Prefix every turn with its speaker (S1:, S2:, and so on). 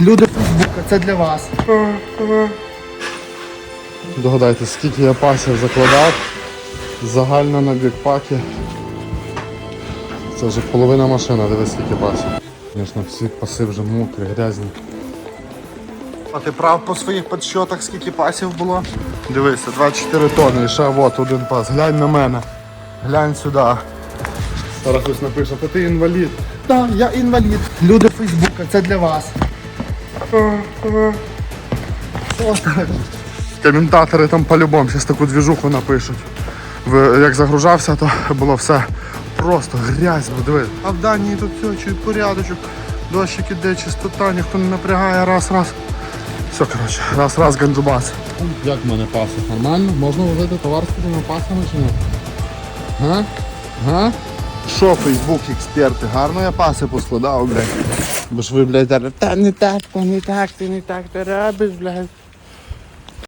S1: Люди Фейсбука, це для вас.
S2: Догадайтесь, скільки я пасів закладав загально на бікпакі. Це вже половина машина, дивись скільки пасів. Звісно, всі паси вже мокрі, грязні. А ти прав по своїх підсчотах, скільки пасів було? Дивися, 24 тонни, і ще от один пас. Глянь на мене. Глянь сюди. Зараз хтось напише, та ти інвалід.
S1: Так, я інвалід. Люди Фейсбука, це для вас.
S2: Коментатори там по-любому зараз таку двіжуху напишуть. Як загружався, то було все просто грязь, бо диви. А в Данії тут все, чую порядочок. Дощик іде, чистота, ніхто не напрягає, раз, раз. Все, коротше, раз, раз, ганджубас. Як в мене паси? Нормально? Можна возити товар з такими пасами чи ні? Га? Га? Що, Фейсбук, експерти, гарно я паси поскладав, блядь. Бо ж ви, блядь, зараз, та не так, та не так, ти не так, ти робиш, блядь.